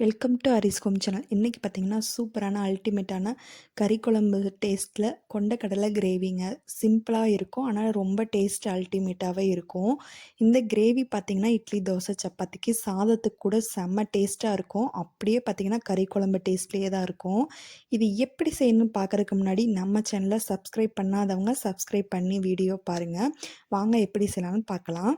Welcome to Haris home channel இன்றைக்கி பார்த்தீங்கன்னா சூப்பரான அல்டிமேட்டான கறி குழம்பு டேஸ்ட்டில் கொண்டக்கடலை கிரேவிங்க சிம்பிளாக இருக்கும். ஆனால் ரொம்ப டேஸ்ட் அல்டிமேட்டாகவே இருக்கும். இந்த கிரேவி பார்த்திங்கன்னா இட்லி தோசை சப்பாத்திக்கு சாதத்துக்கு கூட செம்ம டேஸ்ட்டாக இருக்கும். அப்படியே பார்த்திங்கன்னா கறி குழம்பு டேஸ்ட்லேயே தான் இருக்கும். இது எப்படி செய்யணும்னு பார்க்குறதுக்கு முன்னாடி நம்ம சேனலை சப்ஸ்கிரைப் பண்ணாதவங்க சப்ஸ்கிரைப் பண்ணி வீடியோ பாருங்கள் வாங்க எப்படி செய்யலாம்னு பார்க்கலாம்.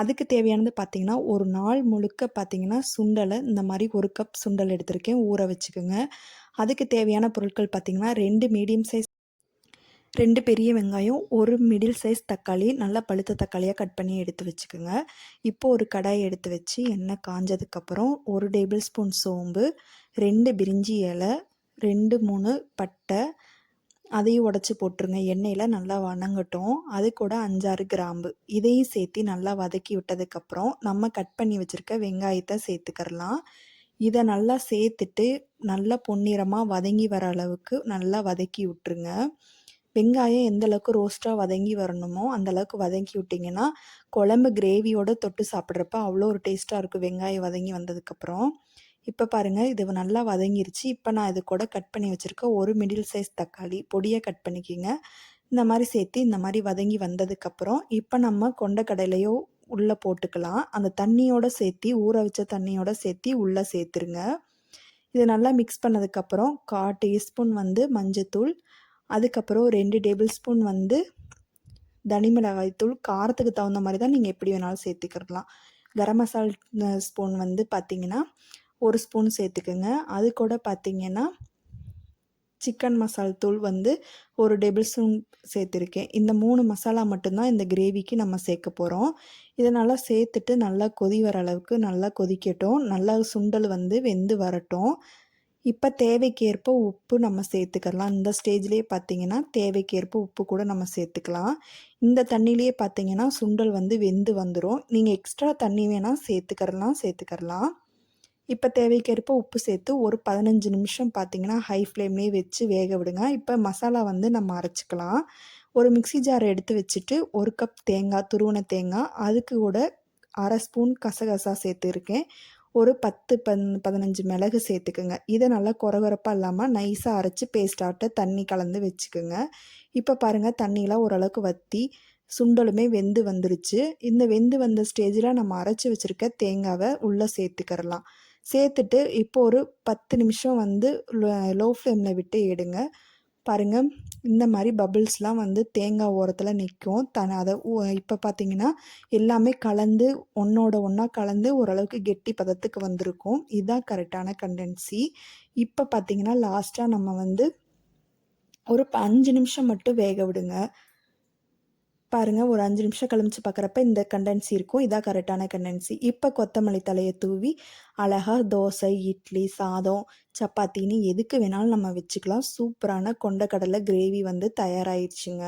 அதுக்கு தேவையானது பார்த்திங்கன்னா ஒரு நாள் முழுக்க பார்த்திங்கன்னா சுண்டலை இந்த மாதிரி ஒரு கப் சுண்டல் எடுத்திருக்கேன். ஊற வச்சுக்கோங்க. அதுக்கு தேவையான பொருட்கள் பார்த்திங்கன்னா ரெண்டு மீடியம் சைஸ் ரெண்டு பெரிய வெங்காயம் ஒரு மிடில் சைஸ் தக்காளி நல்லா பழுத்த தக்காளியாக கட் பண்ணி எடுத்து வச்சுக்கோங்க. இப்போ ஒரு கடாயை எடுத்து வச்சு எண்ணெய் காஞ்சதுக்கப்புறம் ஒரு டேபிள் ஸ்பூன் சோம்பு ரெண்டு பிரிஞ்சி இலை ரெண்டு மூணு பட்டை அதையும் உடச்சி போட்டுருங்க. எண்ணெயில் நல்லா வணங்கட்டும். அது கூட அஞ்சாறு கிராம்பு. இதையும் சேர்த்து நல்லா வதக்கி விட்டதுக்கப்புறம் நம்ம கட் பண்ணி வச்சுருக்க வெங்காயத்தை சேர்த்துக்கரலாம் இதை நல்லா சேர்த்துட்டு நல்லா பொன்னிறமாக வதங்கி வர அளவுக்கு நல்லா வதக்கி விட்டுருங்க. வெங்காயம் எந்த அளவுக்கு ரோஸ்ட்டாக வதங்கி வரணுமோ அந்த அளவுக்கு வதக்கி விட்டிங்கன்னா குழம்பு கிரேவியோடு தொட்டு சாப்பிட்றப்ப அவ்வளோ ஒரு டேஸ்ட்டாக இருக்கும் வெங்காயம் வதங்கி வந்ததுக்கப்புறம். இப்போ பாருங்கள் இது நல்லா வதங்கிருச்சு. இப்போ நான் இது கூட கட் பண்ணி வச்சுருக்க ஒரு மிடில் சைஸ் தக்காளி பொடியை கட் பண்ணிக்கிங்க. இந்த மாதிரி சேர்த்து இந்த மாதிரி வதங்கி வந்ததுக்கப்புறம் இப்போ நம்ம கொண்ட கடலையோ உள்ளே போட்டுக்கலாம். அந்த தண்ணியோட சேர்த்து ஊற வச்ச தண்ணியோடு சேர்த்தி உள்ளே சேர்த்துருங்க. இது நல்லா மிக்ஸ் பண்ணதுக்கப்புறம் கா டீஸ்பூன் வந்து மஞ்சத்தூள் அதுக்கப்புறம் ரெண்டு டேபிள் ஸ்பூன் வந்து தனி மிளகாய் தூள் காரத்துக்கு தகுந்த மாதிரி தான் நீங்கள் எப்படி வேணாலும் சேர்த்துக்கிடலாம் கரம் மசால் ஸ்பூன் வந்து பார்த்திங்கன்னா ஒரு ஸ்பூன் சேர்த்துக்குங்க. அது கூட பார்த்திங்கன்னா சிக்கன் மசால் தூள் வந்து ஒரு டேபிள் ஸ்பூன் சேர்த்துருக்கேன். இந்த மூணு மசாலா மட்டும்தான் இந்த கிரேவிக்கு நம்ம சேர்க்க போகிறோம் இதை நல்லா சேர்த்துட்டு நல்லா கொதி வர அளவுக்கு நல்லா கொதிக்கட்டும். நல்லா சுண்டல் வந்து வெந்து வரட்டும். இப்போ தேவைக்கேற்ப உப்பு நம்ம சேர்த்துக்கலாம். இந்த ஸ்டேஜ்லேயே பார்த்தீங்கன்னா தேவைக்கேற்ப உப்பு கூட நம்ம சேர்த்துக்கலாம். இந்த தண்ணியிலேயே பார்த்தீங்கன்னா சுண்டல் வந்து வெந்து வந்துடும் நீங்கள் எக்ஸ்ட்ரா தண்ணி வேணால் சேர்த்துக்கறலாம் சேர்த்துக்கறலாம். இப்போ தேவைக்கேற்ப உப்பு சேர்த்து ஒரு பதினஞ்சு நிமிஷம் பார்த்திங்கன்னா ஹை ஃப்ளேம்லேயே வச்சு வேக விடுங்க. இப்போ மசாலா வந்து நம்ம அரைச்சிக்கலாம். ஒரு மிக்சி ஜாரை எடுத்து வச்சுட்டு ஒரு கப் தேங்காய் துருவன தேங்காய் அதுக்கு கூட அரை ஸ்பூன் கசகசா சேர்த்துருக்கேன் ஒரு பத்து பன் பதினஞ்சு மிளகு சேர்த்துக்குங்க. இதை நல்லா குறகுறப்பாக இல்லாமல் நைஸாக அரைச்சி பேஸ்டாட்ட தண்ணி கலந்து வச்சுக்கோங்க. இப்போ பாருங்கள் தண்ணியெலாம் ஓரளவுக்கு வற்றி சுண்டலுமே வெந்து வந்துருச்சு. இந்த வெந்து வந்த ஸ்டேஜில் நம்ம அரைச்சி வச்சுருக்க தேங்காவை உள்ளே சேர்த்துக்கிறலாம். சேர்த்துட்டு இப்போ ஒரு பத்து நிமிஷம் வந்து லோ ஃப்ளேமில் விட்டு எடுங்க. பாருங்கள் இந்த மாதிரி பபிள்ஸ்லாம் வந்து தேங்காய் ஓரத்தில் நிற்கும் தன அதை இப்போ பார்த்தீங்கன்னா எல்லாமே கலந்து ஒன்றோட ஒன்றா கலந்து ஓரளவுக்கு கெட்டி பதத்துக்கு வந்திருக்கும். இதுதான் கரெக்டான கண்டென்சி இப்போ பார்த்தீங்கன்னா லாஸ்ட்டாக நம்ம வந்து ஒரு அஞ்சு நிமிஷம் மட்டும் வேக விடுங்க. பாருங்கள் ஒரு அஞ்சு நிமிஷம் கழிச்சு பார்க்குறப்ப இந்த கண்டென்சி இருக்கும். இதான் கரெக்டான கண்டென்சி இப்போ கொத்தமல்லி தலையை தூவி அழகாக தோசை இட்லி சாதம் சப்பாத்தின்னு எதுக்கு வேணாலும் நம்ம வச்சுக்கலாம். சூப்பரான கொண்டக்கடலை கிரேவி வந்து தயாராகிடுச்சுங்க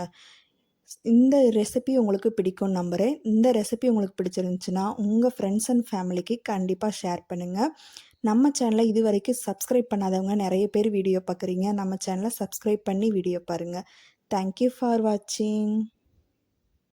இந்த ரெசிபி உங்களுக்கு பிடிக்கும் நம்புகிறேன் இந்த ரெசிபி உங்களுக்கு பிடிச்சிருந்துச்சுன்னா உங்கள் ஃப்ரெண்ட்ஸ் அண்ட் ஃபேமிலிக்கு கண்டிப்பாக ஷேர் பண்ணுங்கள் நம்ம சேனலை இது வரைக்கும் சப்ஸ்கிரைப் பண்ணாதவங்க நிறைய பேர் வீடியோ பார்க்குறீங்க நம்ம சேனலை சப்ஸ்கிரைப் பண்ணி வீடியோ பாருங்கள் தேங்க்யூ ஃபார் வாட்சிங்